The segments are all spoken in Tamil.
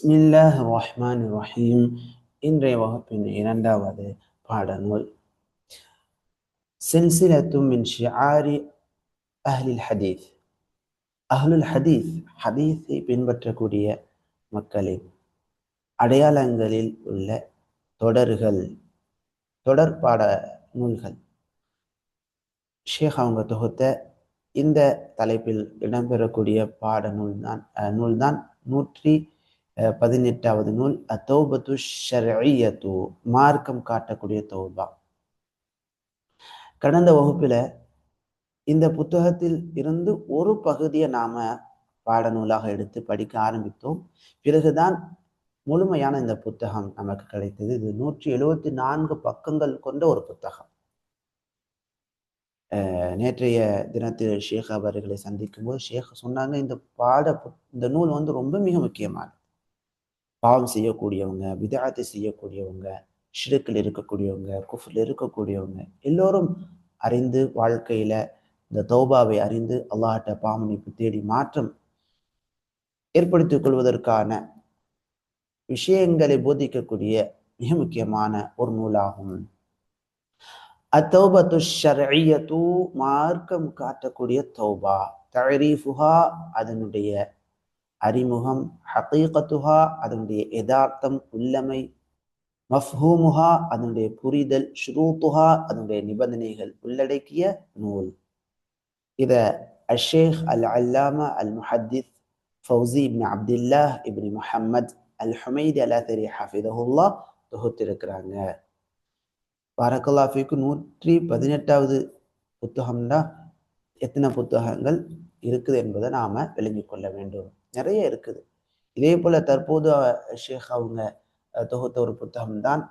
பிஸ்மில்லாஹ் ரஹ்மான் ரஹீம் இன்றைய வகுப்பின் இரண்டாவது பாடநூல். சில்சிலத்தும் மின் ஷிஆரி அஹ்லில் ஹதீஸ். அஹ்லுல் ஹதீஸ் ஹதீஸை பின்பற்றக்கூடிய மக்களின் அடையாளங்களில் உள்ள தொடர்கள் தொடர்பாட நூல்கள். ஷேக் அவங்க தொகுத்த இந்த தலைப்பில் இடம்பெறக்கூடிய பாட நூல் தான் நூல்தான் நூற்றி பதினெட்டாவது நூல் அத்தௌபத்து ஷர்இயத்து மார்க்கம் காட்டக்கூடிய தௌபா. கடந்த வகுப்பில் இந்த புத்தகத்தில் இருந்து ஒரு பகுதியை நாம பாடநூலாக எடுத்து படிக்க ஆரம்பித்தோம். பிறகுதான் முழுமையான இந்த புத்தகம் நமக்கு கிடைத்தது. இது நூற்றி எழுபத்தி நான்கு பக்கங்கள் கொண்ட ஒரு புத்தகம். நேற்றைய தினத்தில் ஷேக் அவர்களை சந்திக்கும் போது ஷேக் சொன்னாங்க இந்த பாட இந்த நூல் வந்து ரொம்ப மிக முக்கியமானது. பாவம் செய்யக்கூடியவங்க விதாத்தை செய்யக்கூடியவங்க ஷிருக்கில் இருக்கக்கூடியவங்க குஃபில் இருக்கக்கூடியவங்க எல்லோரும் அறிந்து வாழ்க்கையில இந்த தௌபாவை அறிந்து அல்லாஹ்ட்ட பாமணிப்பு தேடி மாற்றம் ஏற்படுத்திக் கொள்வதற்கான விஷயங்களை போதிக்கக்கூடிய மிக முக்கியமான ஒரு நூலாகும். அத்தௌபத்து ஷர்இயத்து மார்க்கம் காட்டக்கூடிய தௌபா தரீஃபுஹா அதனுடைய அறிமுகம் ஹகீகத்துஹா அதனுடைய யதார்த்தம் உள்ளமை மஃஹூமுஹா அதனுடைய புரிதல் ஷுரூத்துஹா அதனுடைய நிபந்தனைகள் உள்ளடக்கிய நூல். இத அஷேக் அல் அல்லாமா அல் முஹத்தித் ஃபௌசி இப்னி அப்துல்லாஹ் இப்னி முஹம்மத் அல் ஹுமைதி அலாத்தரி ஹஃபிதஹுல்லா தொகுத்திருக்கிறாங்க. பாரக்கல்லாஃபிக்கு நூற்றி பதினெட்டாவது புத்தகம்னா எத்தனை புத்தகங்கள் இருக்குது என்பதை நாம விளங்கி கொள்ள வேண்டும். நிறைய இருக்குது. இதே போல தற்போது ஷேக் அவங்க தொகுத்த ஒரு புத்தகம் தான்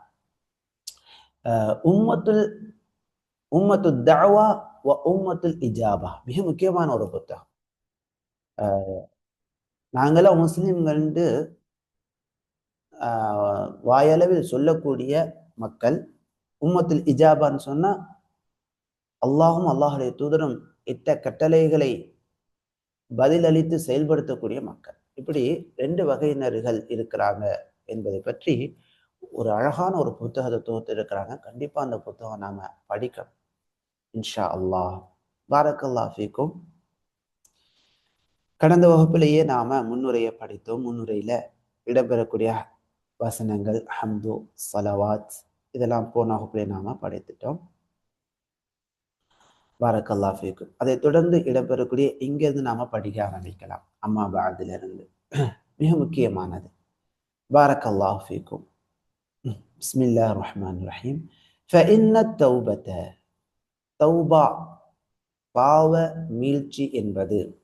உம்மத்துல் உம்மத்து தாவா வ உம்மத்துல் இஜாபா. மிக முக்கியமான ஒரு புத்தகம். நாங்களாம் முஸ்லிம்கள் வாயளவில் சொல்லக்கூடிய மக்கள் உம்மத்துல் இஜாபான்னு சொன்னா அல்லாஹும் அல்லாஹுடைய தூதரும் இட்ட கட்டளைகளை பதிலளித்து செயல்படுத்தக்கூடிய மக்கள். இப்படி ரெண்டு வகையினர்கள் இருக்கிறாங்க என்பதை பற்றி ஒரு அழகான ஒரு புத்தகத்தை தொகுத்து இருக்கிறாங்க கண்டிப்பா அந்த புத்தகம் நாம படிக்கணும். இன்ஷா அல்லாஹ். பாரக்கல்லா ஃபீக்கும். கடந்த வகுப்பிலேயே நாம முன்னுரையை படித்தோம். முன்னுரையில இடம்பெறக்கூடிய வசனங்கள் ஹம்து சலவாத் இதெல்லாம் போன வகுப்பிலே நாம படித்துட்டோம். பாரக்கல்லா ஃபேக்கும் அதை தொடர்ந்து இடம்பெறக்கூடிய இங்கிருந்து நாம படிக்க ஆரம்பிக்கலாம். அம்மா பாதிலிருந்து. மிக முக்கியமானது. பாரக்கல்லா ஃபீக்கும். பிஸ்மில்லா ரஹ்மான் ரஹீம். ஃபஇன்ன தௌபத்த தௌபா பாவ மீழ்ச்சி என்பது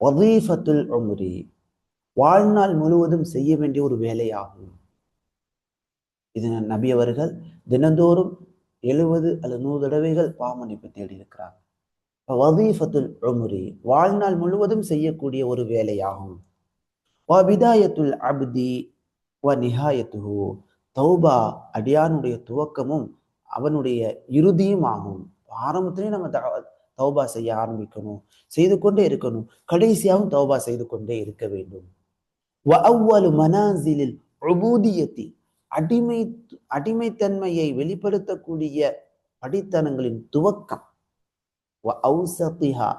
வதீஃபத்துல் உம்ரி. வாழ்நாள் முழுவதும் செய்ய வேண்டிய ஒரு வேலையாகும். இது நபி அவர்கள் தினந்தோறும் எழுபது அல்லது நூறு தடவைகள் பாமன்னிப்பு தேடி இருக்கிறாங்க வதீஃபத்துல் உமுரி வாழ்நாள் முழுவதும் செய்யக்கூடிய ஒரு வேலையாகும். விதாயத்துல் அப்தி வ நிகாயத்துஹு தௌபா அடியானுடைய துவக்கமும் அவனுடைய இறுதியும் ஆகும். ஆரம்பத்திலே நம்ம தௌபா செய்ய ஆரம்பிக்கணும் செய்து கொண்டே இருக்கணும். கடைசியாகவும் தௌபா செய்து கொண்டே இருக்க வேண்டும். மனாசிலில் உபூதியத்தி அடிமை அடிமைத்தன்மையை வெளிப்படுத்தக்கூடிய படித்தனங்களின் துவக்கம்.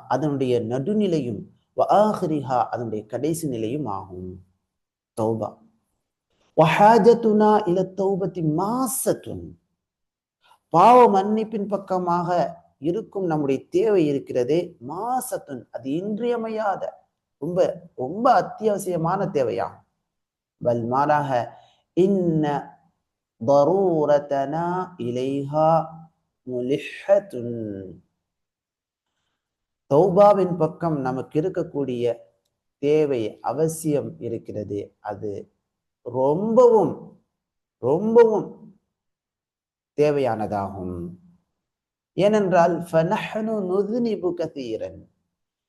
அதனுடைய நடுநிலையும் அதனுடைய கடைசி நிலையும் ஆகும். தௌபா. வஹாஜத்துனா இல தௌபத்தி மாசத்துன். பாவ மன்னிப்பின் பக்கமாக இருக்கும் நம்முடைய தேவை இருக்கிறதே மாசத்துன். அது இன்றியமையாத ரொம்ப ரொம்ப அத்தியாவசியமான தேவையாகும். பல் மாறாக இன்ன ضرورتنا இலைஹா முலிஹத்துன் தௌபாவின் பக்கம் நமக்கு இருக்கக்கூடிய தேவை அவசியம் இருக்கிறது அது ரொம்பவும் ரொம்பவும் தேவையானதாகும் ஏனென்றால்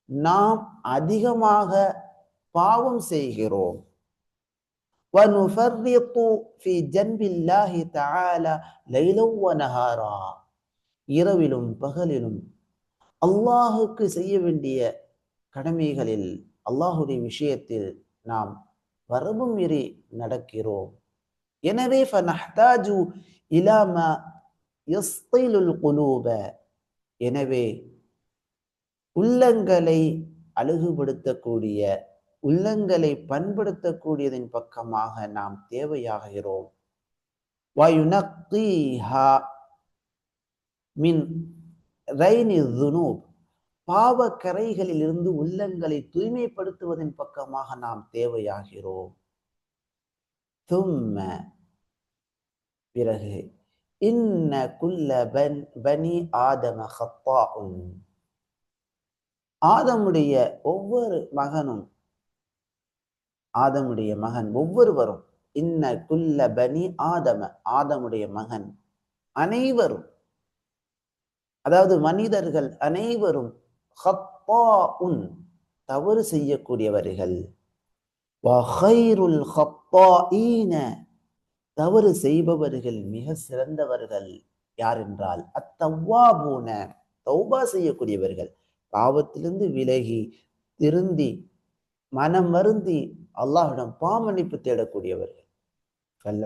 நாம் அதிகமாக பாவம் செய்கிறோம் இரவிலும் பகலிலும் அல்லாஹுக்கு செய்ய வேண்டிய கடமைகளில் அல்லாஹுடைய விஷயத்தில் நாம் வரவும் மீறி நடக்கிறோம். எனவே ஃபனஹ்தாஜு இலாமா யஸ்திலுல் குலூப எனவே உள்ளங்களை அழகுபடுத்தக்கூடிய உள்ளங்களை பண்படுத்தக்கூடியதின் பக்கமாக நாம் தேவையாகிறோம். மின் ரைனி துனூப். பாவ கரைகளிலிருந்து உள்ளங்களை தூய்மைப்படுத்துவதன் பக்கமாக நாம் தேவையாகிறோம். தும்ம. பிறகு இன்ன குல்ல பன் பனி ஆதம ஹத்தாஉன். ஆதமுடைய ஒவ்வொரு மகனும் ஆதமுடைய மகன் ஒவ்வொருவரும் இன்ன குல்ல பனி ஆதம ஆதமுடைய மகன் அனைவரும். அதாவது மனிதர்கள் அனைவரும் உன் தவறு செய்யக்கூடியவர்கள். தவறு செய்பவர்கள் மிக சிறந்தவர்கள் யார் என்றால் அத்தவ்வாபூன தௌபா செய்யக்கூடியவர்கள். பாவத்திலிருந்து விலகி திருந்தி மனம் வருந்தி அல்லாஹிடம் பாமன்னிப்பு தேடக்கூடியவர்கள். கல்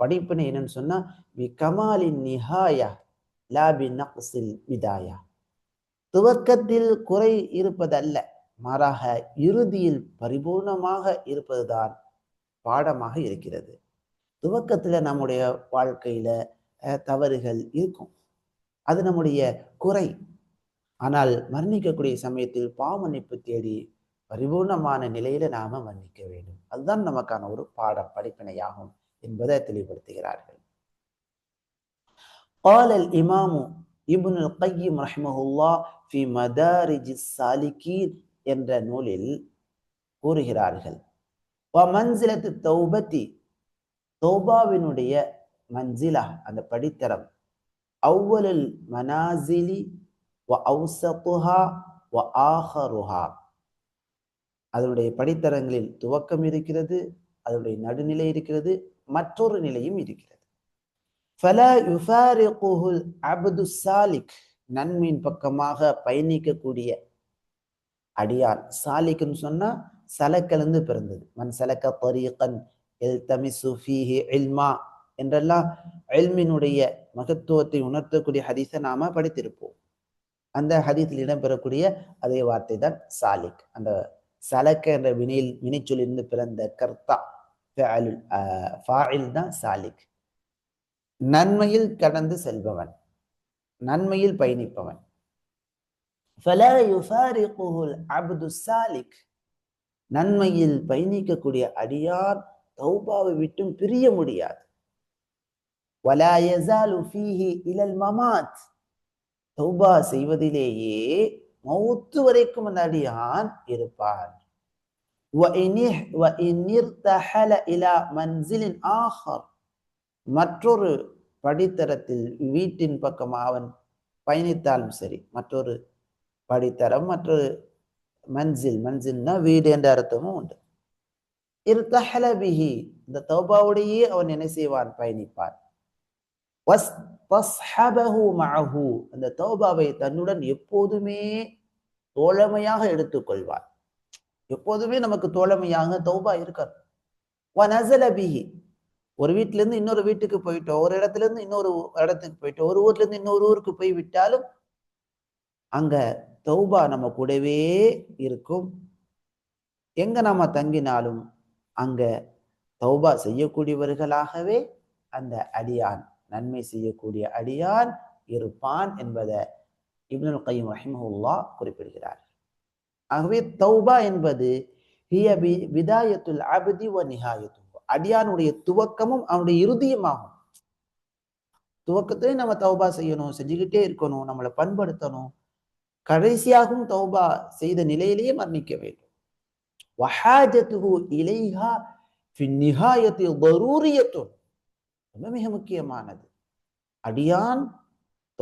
படிப்பினை என்னன்னு சொன்னா வி கமாலின் நிஹாயா லாபி நக்ஸில் விதாயா. துவக்கத்தில் குறை இருப்பதல்ல மாறாக இறுதியில் பரிபூர்ணமாக இருப்பதுதான் பாடமாக இருக்கிறது. துவக்கத்தில் நம்முடைய வாழ்க்கையில தவறுகள் இருக்கும். அது நம்முடைய குறை. ஆனால் மரணிக்கக்கூடிய சமயத்தில் பாமன்னிப்பு தேடி பரிபூர்ணமான நிலையில நாம மன்னிக்க வேண்டும் அதுதான் நமக்கான ஒரு பாடம் படிப்பினையாகும் என்பதை தெளிவுபடுத்துகிறார்கள் قال الإمام ابن القيم رحمه الله في مدارج السالكين என்ற நூலில் கூறுகிறார்கள் ومنزلة التوبة தௌபாவினுடைய மன்சிலா அந்த படித்தரம் அவ்வளல் மனாசிலி வ அவுசத்துஹா வ ஆஹருஹா அதனுடைய படித்தரங்களில் துவக்கம் இருக்கிறது அதனுடைய நடுநிலை இருக்கிறது மற்றொரு நிலையும் இருக்கிறது. ஃபலா சாலிக் நன்மையின் பக்கமாக பயணிக்கக்கூடிய அடியார் சாலிக்னு சொன்னா சலக்கிலிருந்து பிறந்தது. மண் சலக்க தரீகன் எல்தமிசு ஃபீஹி இல்மா என்றெல்லாம் எல்மினுடைய மகத்துவத்தை உணர்த்தக்கூடிய ஹதீஸை நாம படித்திருப்போம். அந்த ஹதீஸில் இடம்பெறக்கூடிய அதே வார்த்தை தான் சாலிக். அந்த சலக்க என்ற வினையில் வினைச்சொல்லிருந்து பிறந்த கர்த்தா ஃபாயில் தான் சாலிக். நன்மையில் கடந்து செல்பவன். நன்மையில் பயணிப்பவன். அப்து சாலிக். நன்மையில் பயணிக்கக்கூடிய அடியார் தௌபாவை விட்டும் பிரிய முடியாது. வலாயசாலு ஃபீஹி இலல் மமாத். தௌபா செய்வதிலேயே மௌத்து வரைக்கும் அந்த அடியான் இருப்பான் மற்றொரு படித்தரத்தில் வீட்டின் பக்கம் அவன் பயணித்தாலும் சரி மற்றொரு படித்தரம் மற்றொரு மன்சில் மன்சில்னா வீடு என்ற அர்த்தமும் உண்டு. இருத்தஹலபிஹி இந்த தௌபாவுடையே அவன் என்ன செய்வான்? பயணிப்பான். அந்த தௌபாவை தன்னுடன் எப்போதுமே தோழமையாக எடுத்துக்கொள்வான் எப்போதுமே நமக்கு தோழமையாக தௌபா இருக்காது. வனசல பிஹி. ஒரு வீட்டிலேருந்து இன்னொரு வீட்டுக்கு போயிட்டோம் ஒரு இடத்துல இருந்து இன்னொரு இடத்துக்கு போயிட்டோம் ஒரு ஊர்ல இருந்து இன்னொரு ஊருக்கு போய் விட்டாலும் அங்க தௌபா நம்ம கூடவே இருக்கும். எங்க நாம தங்கினாலும் அங்க தௌபா செய்யக்கூடியவர்களாகவே அந்த அடியான் நன்மை செய்யக்கூடிய அடியான் இருப்பான் என்பதை இப்னுல் கையும் ரஹிமஹுல்லா குறிப்பிடுகிறார். ஆகவே தௌபா என்பது ஹிய பி விதாயத்துல் அபதி வ நிகாயத்து அடியானுடைய துவக்கமும் அவனுடைய இறுதியுமாகும். துவக்கத்திலே நம்ம தௌபா செய்யணும் செஞ்சுக்கிட்டே இருக்கணும் நம்மளை பண்படுத்தணும். கடைசியாகவும் தௌபா செய்த நிலையிலேயே மரணிக்க வேண்டும். வஹாஜத்துகு இலைஹா ஃபி ரொம்ப மிக முக்கியமானது. அடியான்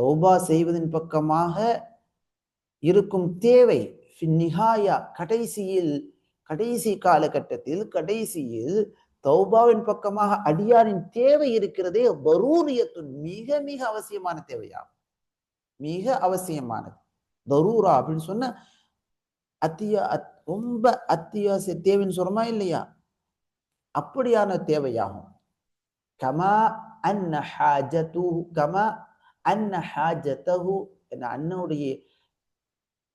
தௌபா செய்வதன் பக்கமாக இருக்கும் தேவை. ஃபி நிஹாயா கடைசியில் கடைசி காலகட்டத்தில் கடைசியில் தௌபாவின் பக்கமாக அடியாரின் தேவை இருக்கிறதே தரூரியத்துன் மிக மிக அவசியமான தேவையாகும். மிக அவசியமானது. தரூரா அப்படின்னு சொன்ன அத்தியா அத்- ரொம்ப அத்தியாவசிய தேவைன்னு சொல்றோமா இல்லையா? அப்படியான தேவையாகும். கமா அன்ன ஹாஜத்து கமா அன்ன ஹாஜத்தஹு என்ற அன்னுடைய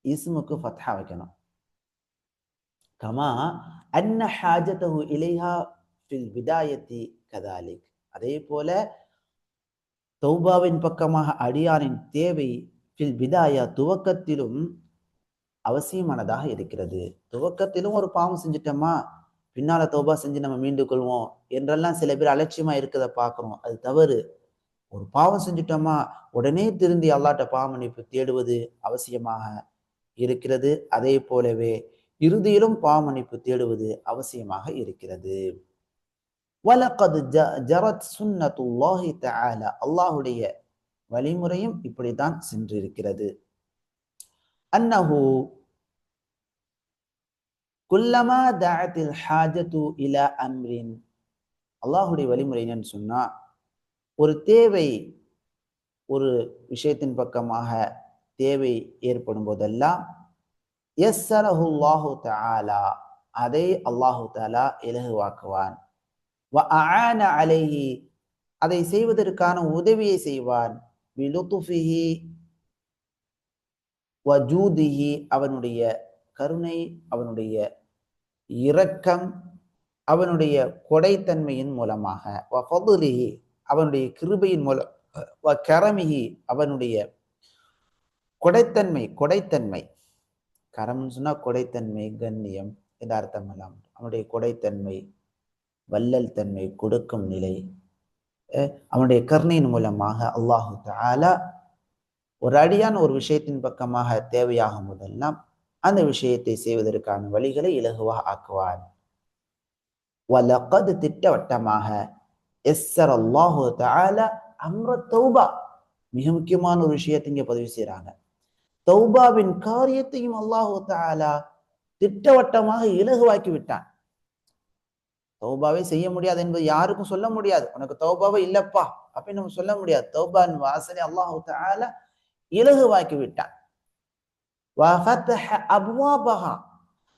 இஸ்முக்கு ஃபத்ஹா வைக்கணும் கமா அன்ன ஹாஜத்தஹு இலைஹா ஃபில் விதாயத்தி கதாலிக் அதே போல தௌபாவின் பக்கமாக அடியாரின் தேவை ஃபில் விதாயா துவக்கத்திலும் அவசியமானதாக இருக்கிறது. துவக்கத்திலும் ஒரு பாவம் செஞ்சிட்டோமா? பின்னால தௌபா செஞ்சு நம்ம மீண்டு கொள்வோம் என்றெல்லாம் சில பேர் அலட்சியமா இருக்கிறத பார்க்குறோம். அது தவறு. ஒரு பாவம் செஞ்சுட்டோமா? உடனே திருந்தி அல்லாட்ட பாவமன்னிப்பு தேடுவது அவசியமாக இருக்கிறது. அதே போலவே இறுதியிலும் பாவமன்னிப்பு தேடுவது அவசியமாக இருக்கிறது. வலக்கது ஜ ஜரத் சுன்னத்துல்லாஹி தஆலா. அல்லாஹுடைய வழிமுறையும் இப்படித்தான் சென்றிருக்கிறது. அன்னஹு குல்லமா தாத்தில் ஹாஜத்து இலா அம்ரின். அல்லாஹுடைய வழிமுறை என்னன்னு சொன்னா ஒரு தேவை ஒரு விஷயத்தின் பக்கமாக தேவை ஏற்படும் போதெல்லாம் எஸ்ஸரஹுல்லாஹு தாலா அதை அல்லாஹு தாலா இலகுவாக்குவான். வ அலைஹி அதை செய்வதற்கான உதவியை செய்வான். பிலுத்துஃபிஹி வஜூதிஹி அவனுடைய கருணை அவனுடைய இரக்கம் அவனுடைய கொடைத்தன்மையின் மூலமாக. வ அவனுடைய கிருபையின் மூலம் கரமிகி கரமிஹி அவனுடைய கொடைத்தன்மை கொடைத்தன்மை. கரம்னு சொன்னா கொடைத்தன்மை கண்ணியம் என்ற அர்த்தம் எல்லாம். அவனுடைய கொடைத்தன்மை வல்லல் தன்மை கொடுக்கும் நிலை. அவனுடைய கருணையின் மூலமாக அல்லாஹு தாலா ஒரு அடியான ஒரு விஷயத்தின் பக்கமாக தேவையாகும் போதெல்லாம் அந்த விஷயத்தை செய்வதற்கான வழிகளை இலகுவாக ஆக்குவான். வலக்கது திட்டவட்டமாக எஸ்ஸர் அல்லாஹு தால அம்ர தௌபா மிக முக்கியமான ஒரு விஷயத்தை இங்க பதிவு செய்யறாங்க தௌபாவின் காரியத்தையும் அல்லாஹு தாலா திட்டவட்டமாக இலகுவாக்கி விட்டான். தௌபாவே செய்ய முடியாது என்பது யாருக்கும் சொல்ல முடியாது. உனக்கு தௌபாவே இல்லப்பா அப்படின்னு நம்ம சொல்ல முடியாது. தௌபான் வாசனை அல்லாஹு தாலா இலகுவாக்கி விட்டான்.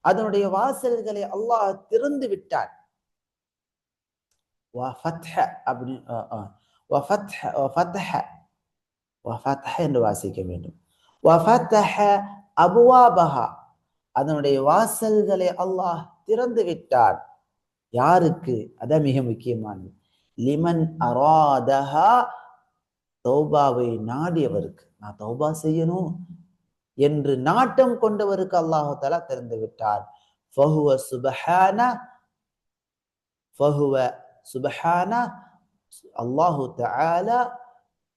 அதனுடைய வாசல்களை அல்லாஹ் திறந்து விட்டான். என்று வாசிக்க வேண்டும். அபுவாபகா அதனுடைய வாசல்களை அல்லாஹ் திறந்து விட்டார். யாருக்கு? அதான் மிக முக்கியமானது. லிமன் அராதஹா. தௌபாவை நாடியவருக்கு. நான் தௌபா செய்யணும் என்று நாட்டம் கொண்டவருக்கு அல்லாஹு தலா திறந்து விட்டார். ஃபஹுவ சுபஹான. ஃபஹுவ சுபஹான அல்லாஹு தஆலா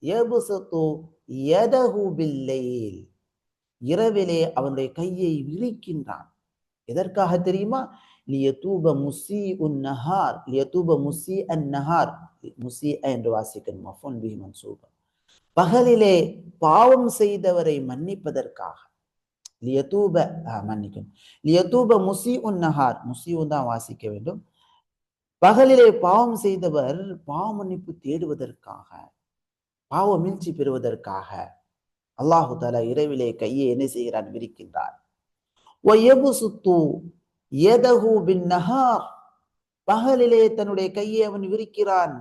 யபசுது யதஹு பில்லைல் இரவிலே அவனுடைய கையை விரிக்கின்றான். எதற்காக தெரியுமா? லியதூப முசி உன் நஹார். லியதூப முசி அன் நஹார். முசி என்று வாசிக்கணும். மஃபுன் பிஹி மன்சூபா. பகலிலே பாவம் செய்தவரை மன்னிப்பதற்காக. லியதூப மன்னிக்கணும். லியதூப முசி உன் நஹார். முசியும் தான் வாசிக்க வேண்டும். பகலிலே பாவம் செய்தவர் பாவ மன்னிப்பு தேடுவதற்காக பாவ மீழ்ச்சி பெறுவதற்காக அல்லாஹு தாலா இரவிலே கையை என்ன செய்கிறான்? விரிக்கின்றான். பகலிலே தன்னுடைய கையை அவன் விரிக்கிறான்.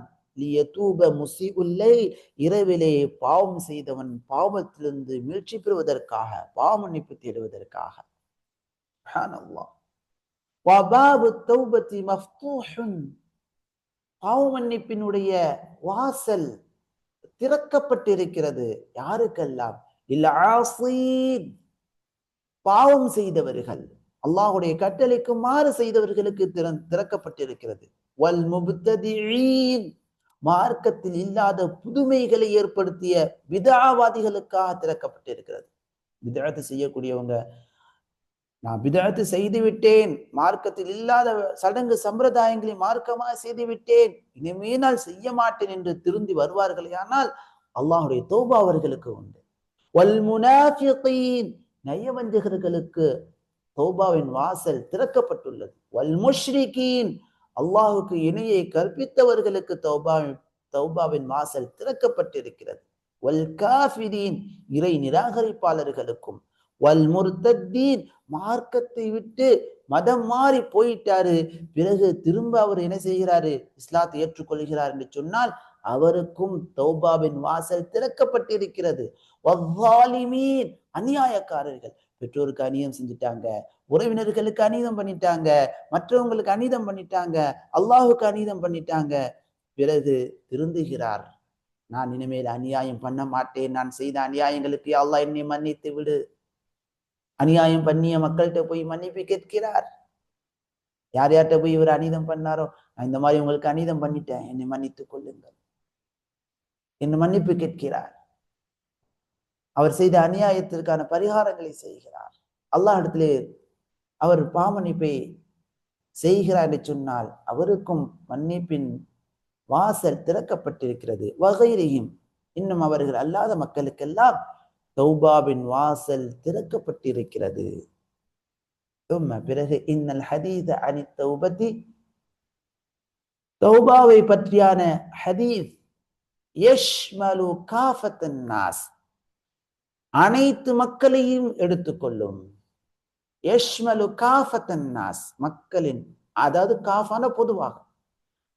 இரவிலே பாவம் செய்தவன் பாவத்திலிருந்து மீழ்ச்சி பெறுவதற்காக பாவ மன்னிப்பு தேடுவதற்காக. பாவ மன்னிப்பினுடைய வாசல் திறக்கப்பட்டிருக்கிறது. யாருக்கெல்லாம்? பாவம் செய்தவர்கள். அல்லாஹுடைய கட்டளைக்கு மாறு செய்தவர்களுக்கு திறன் திறக்கப்பட்டிருக்கிறது. வல் மார்க்கத்தில் இல்லாத புதுமைகளை ஏற்படுத்திய விதாவாதிகளுக்காக திறக்கப்பட்டிருக்கிறது. விதாத்து செய்யக்கூடியவங்க நான் விதத்து செய்து விட்டேன். மார்க்கத்தில் இல்லாத சடங்கு சம்பிரதாயங்களை மார்க்கமாக செய்து விட்டேன். இனிமே நான் செய்ய மாட்டேன் என்று திருந்தி வருவார்களே ஆனால் அல்லாஹுடைய தோபா அவர்களுக்கு உண்டு. வல் முனாஃபிகீன் நயவஞ்சகர்களுக்கு தௌபாவின் வாசல் திறக்கப்பட்டுள்ளது. வல் முஷ்ரிகீன் அல்லாஹுக்கு இணையை கற்பித்தவர்களுக்கு தௌபாவின் தௌபாவின் வாசல் திறக்கப்பட்டிருக்கிறது. வல் காஃபிரீன் இறை நிராகரிப்பாளர்களுக்கும் வல் முர்த்தத்தீன். மார்க்கத்தை விட்டு மதம் மாறி போயிட்டாரு. பிறகு திரும்ப அவர் என்ன செய்கிறாரு? இஸ்லாத்தை ஏற்றுக்கொள்கிறார் என்று சொன்னால் அவருக்கும் தௌபாவின் வாசல் திறக்கப்பட்டிருக்கிறது. அநியாயக்காரர்கள். பெற்றோருக்கு அநீதம் செஞ்சுட்டாங்க. உறவினர்களுக்கு அநீதம் பண்ணிட்டாங்க. மற்றவங்களுக்கு அநீதம் பண்ணிட்டாங்க. அல்லாஹுக்கு அநீதம் பண்ணிட்டாங்க. பிறகு திருந்துகிறார். நான் இனிமேல் அநியாயம் பண்ண மாட்டேன். நான் செய்த அநியாயங்களுக்கு அல்லாஹ் என்னை மன்னித்து விடு. அநியாயம் பண்ணிய மக்கள்கிட்ட போய் மன்னிப்பு கேட்கிறார் யார் யார்கிட்ட போய் இவர் அநீதம் பண்ணாரோ இந்த மாதிரி உங்களுக்கு அநீதம் பண்ணிட்டேன். என்னை மன்னித்துக் கொள்ளுங்கள். என்னை மன்னிப்பு கேட்கிறார் அவர் செய்த அநியாயத்திற்கான பரிகாரங்களை செய்கிறார். அல்லாஹ் இடத்திலே அவர் பாமன்னிப்பை செய்கிறார் என்று சொன்னால் அவருக்கும் மன்னிப்பின் வாசல் திறக்கப்பட்டிருக்கிறது. வகையிலையும் இன்னும் அவர்கள் அல்லாத மக்களுக்கெல்லாம் தௌபாவின் வாசல் திறக்கப்பட்டிருக்கிறது. பிறகு இன்னல் ஹதீத அணி தௌபதி. தௌபாவை பற்றியான ஹதீஸ் யஷ்மலு காஃபத்தன் நாஸ். அனைத்து மக்களையும் எடுத்துக்கொள்ளும். யஷ்மலு காஃபத்தன் நாஸ். மக்களின் அதாவது காஃபான பொதுவாக.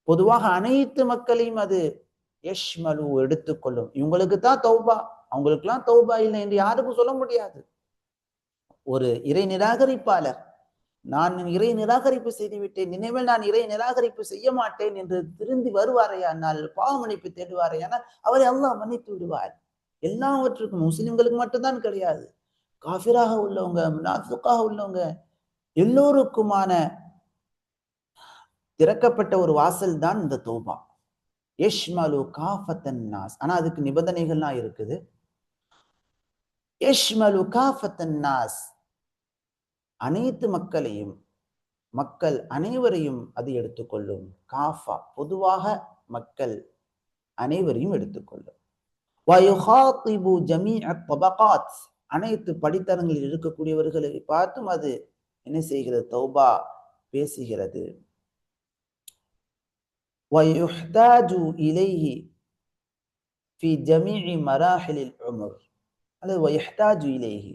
பொதுவாக அனைத்து மக்களையும் அது யஷ்மலு எடுத்துக்கொள்ளும். இவங்களுக்கு தான் தௌபா. அவங்களுக்கெல்லாம் தௌபா இல்லை என்று யாருக்கும் சொல்ல முடியாது. ஒரு இறை நிராகரிப்பாளர் நான் இறை நிராகரிப்பு செய்து விட்டேன் நினைவில் நான் இறை நிராகரிப்பு செய்ய மாட்டேன் என்று திருந்தி வருவாரையானால் பாவமன்னிப்பு தேடுவாரையானால் அவரை அல்லாஹ் மன்னித்து விடுவார். எல்லாவற்றுக்கும் முஸ்லிம்களுக்கு மட்டும்தான் கிடையாது. காஃபிராக உள்ளவங்க நாசுக்காக உள்ளவங்க எல்லோருக்குமான திறக்கப்பட்ட ஒரு வாசல் தான் இந்த தோபா. எஷ்மலு காஃபத்தன் நாஸ். ஆனா அதுக்கு நிபந்தனைகள்லாம் இருக்குது. யஷ்மலு காஃபத்தன்னாஸ் அனைத்து மக்களையும் மக்கள் அனைவரையும் அது எடுத்துக்கொள்ளும். காஃபா பொதுவாக மக்கள் அனைவரையும் எடுத்துக்கொள்ளும். வயுஹாத்திபு ஜமீ தபகாத். அனைத்து படித்தரங்களில் இருக்கக்கூடியவர்களை பார்த்தும் அது என்ன செய்கிறது? தௌபா பேசுகிறது. வயுஹ்தாஜு இலைஹி ஃபி ஜமீஇ மராஹிலில் உமர். அல்லது ஒயஹ்தாஜு இலேஹி.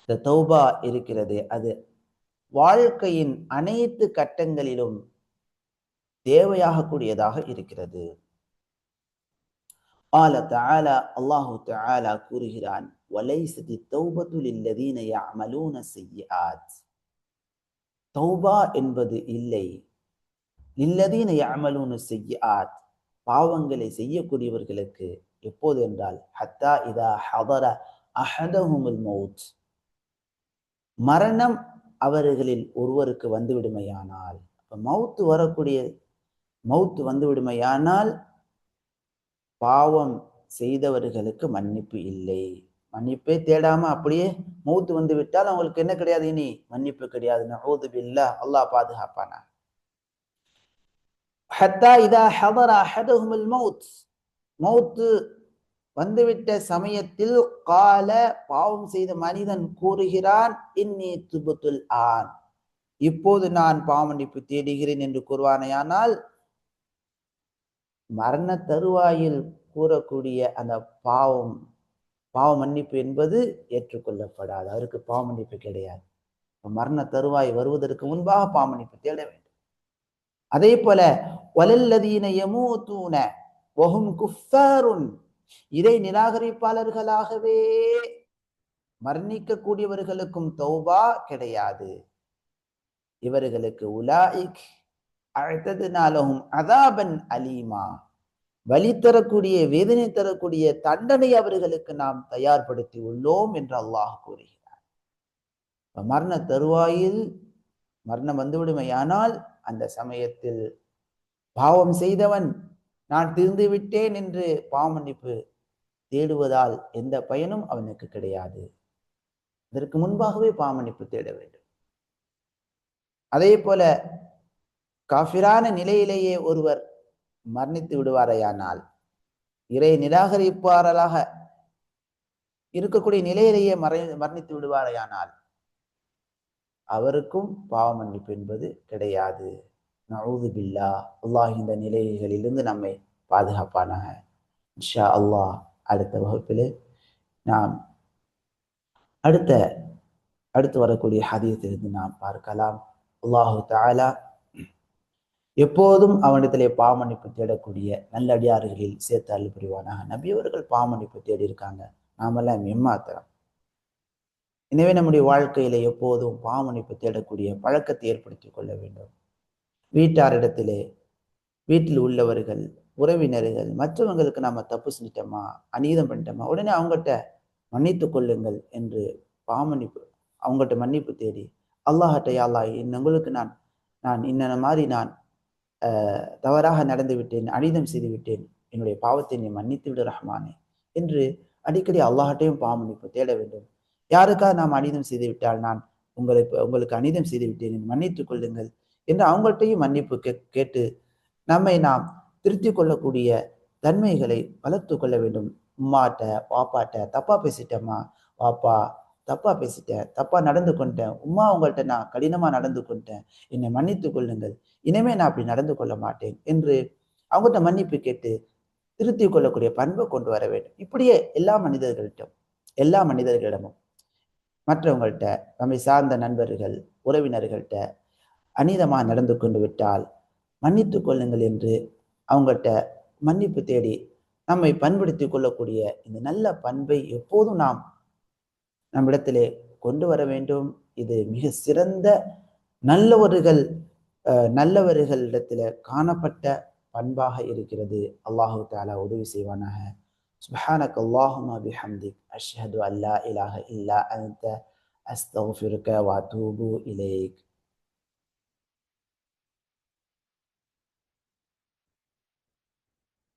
இந்த தௌபா இருக்கிறது. அது வாழ்க்கையின் அனைத்து கட்டங்களிலும் தேவையாகக்கூடியதாக இருக்கிறது. அல்லாஹு தாலா கூறுகிறான் வலைசதி தௌபத்துல் இல்லதீன யஅமலூன செய்யாத் தௌபா என்பது இல்லை. இல்லதீன யஅமலூன செய்யாத் பாவங்களை செய்யக்கூடியவர்களுக்கு எப்போது என்றால் ஹத்தா இதா ஹதர அஹதஹுமுல் மவுத் மரணம் அவர்களில் ஒருவருக்கு வந்துவிடுமையானால் மவுத்து வரக்கூடிய மவுத்து வந்துவிடுமையானால் பாவம் செய்தவர்களுக்கு மன்னிப்பு இல்லை. மன்னிப்பே தேடாம அப்படியே மௌத்து வந்து விட்டால் அவங்களுக்கு என்ன கிடையாது இனி? மன்னிப்பு கிடையாது. நகோது பில்லா அல்லாஹ் பாதுகாப்பானா ஹத்தா இதா ஹதர ஹதஹுமுல் மவுத் மௌத்து வந்துவிட்ட சமயத்தில் கால பாவம் செய்த மனிதன் கூறுகிறான் இன்னி துபுத்துல் ஆன். இப்போது நான் பாவமன்னிப்பு தேடுகிறேன் என்று கூறுவானையானால் மரண தருவாயில் கூறக்கூடிய அந்த பாவம் பாவ மன்னிப்பு என்பது ஏற்றுக்கொள்ளப்படாது. அவருக்கு பாவ மன்னிப்பு கிடையாது மரண தருவாய் வருவதற்கு முன்பாக பாவ மன்னிப்பு தேட வேண்டும். அதே போல வலல்லதீன யமூத்தூன ஒஹும் குஃபாருன் இதை நிராகரிப்பாளர்களாகவே மரணிக்கக்கூடியவர்களுக்கும் தௌபா கிடையாது. இவர்களுக்கு உலாயிக் அழுத்ததுனாலகும் அதாபன் அலீமா. வலி தரக்கூடிய வேதனை தரக்கூடிய தண்டனை அவர்களுக்கு நாம் தயார்படுத்தி உள்ளோம் என்று அல்லாஹ் கூறுகிறார். மரண தருவாயில் மரணம் வந்துவிடுமையானால் அந்த சமயத்தில் பாவம் செய்தவன் நான் தீர்ந்து விட்டேன் என்று பாவமன்னிப்பு தேடுவதால் எந்த பயனும் அவனுக்கு கிடையாது. அதற்கு முன்பாகவே பாவமன்னிப்பு தேட வேண்டும். அதே போல காஃபிரான நிலையிலேயே ஒருவர் மரணித்து விடுவாரையானால் இறை நிராகரிப்பாரலாக இருக்கக்கூடிய நிலையிலேயே மறை மரணித்து விடுவாரையானால் அவருக்கும் பாவ மன்னிப்பு என்பது கிடையாது. நவுது பில்லா. அல்லாஹ் இந்த நிலைகளிலிருந்து நம்மை பாதுகாப்பானாக. இன்ஷா அல்லாஹ் அடுத்த வகுப்பிலே நாம் அடுத்த அடுத்து வரக்கூடிய ஹதியத்திலிருந்து நாம் பார்க்கலாம். அல்லாஹு தாலா எப்போதும் அவனிடத்திலே பாமன்னிப்பு தேடக்கூடிய நல்லடியார்களில் சேர்த்து அள்ளி புரிவானாக நபியவர்கள் பாமன்னிப்பு தேடி இருக்காங்க நாமெல்லாம் எம்மாத்திரம். எனவே நம்முடைய வாழ்க்கையில எப்போதும் பாமன்னிப்பு தேடக்கூடிய பழக்கத்தை ஏற்படுத்திக் கொள்ள வேண்டும். வீட்டாரிடத்திலே வீட்டில் உள்ளவர்கள் உறவினர்கள் மற்றவங்களுக்கு நாம் தப்பு செஞ்சிட்டோமா அநீதம் பண்ணிட்டோமா உடனே அவங்ககிட்ட மன்னித்து கொள்ளுங்கள் என்று பாமன்னிப்பு அவங்ககிட்ட மன்னிப்பு தேடி அல்லாஹட்டையா யாழ்லா உங்களுக்கு நான் நான் இன்னென்ன மாதிரி நான் தவறாக நடந்து விட்டேன் அனிதம் செய்து விட்டேன் என்னுடைய பாவத்தை நீ மன்னித்து விடு ரஹ்மானே என்று அடிக்கடி அல்லாஹட்டையும் பாவமன்னிப்பு தேட வேண்டும். யாருக்காக நாம் அனிதம் செய்து விட்டால் நான் உங்களுக்கு உங்களுக்கு அனிதம் செய்து விட்டேன் மன்னித்துக் கொள்ளுங்கள் என்று அவங்கள்ட்டையும் மன்னிப்பு கே கேட்டு நம்மை நாம் திருத்தி கொள்ளக்கூடிய தன்மைகளை வளர்த்து கொள்ள வேண்டும். உம்மாட்ட பாப்பாட்ட தப்பா பேசிட்டேம்மா. பாப்பா தப்பா பேசிட்டேன். தப்பா நடந்து கொண்டேன். உமா உங்கள்கிட்ட நான் கடினமா நடந்து கொண்டேன். என்னை மன்னித்து கொள்ளுங்கள். இனிமே நான் அப்படி நடந்து கொள்ள மாட்டேன் என்று அவங்ககிட்ட மன்னிப்பு கேட்டு திருத்தி கொள்ளக்கூடிய பண்பை கொண்டு வர வேண்டும். இப்படியே எல்லா மனிதர்களிடம் எல்லா மனிதர்களிடமும் மற்றவங்கள்ட்ட நம்மை சார்ந்த நண்பர்கள் உறவினர்கள்ட்ட அநீதமாக நடந்து கொண்டு விட்டால் மன்னித்து கொள்ளுங்கள் என்று அவங்கள்ட்ட மன்னிப்பு தேடி நம்மை பண்படுத்தி கொள்ளக்கூடிய இந்த நல்ல பண்பை எப்போதும் நாம் நம்மிடத்திலே கொண்டு வர வேண்டும் இது மிக சிறந்த நல்லவர்கள் நல்லவர்களிடத்துல காணப்பட்ட பண்பாக இருக்கிறது அல்லாஹு தாலா உதவி செய்வானாக سبحانك اللهم بحمدك أشهد أن لا إله إلا أنت أستغفرك وأتوب إليك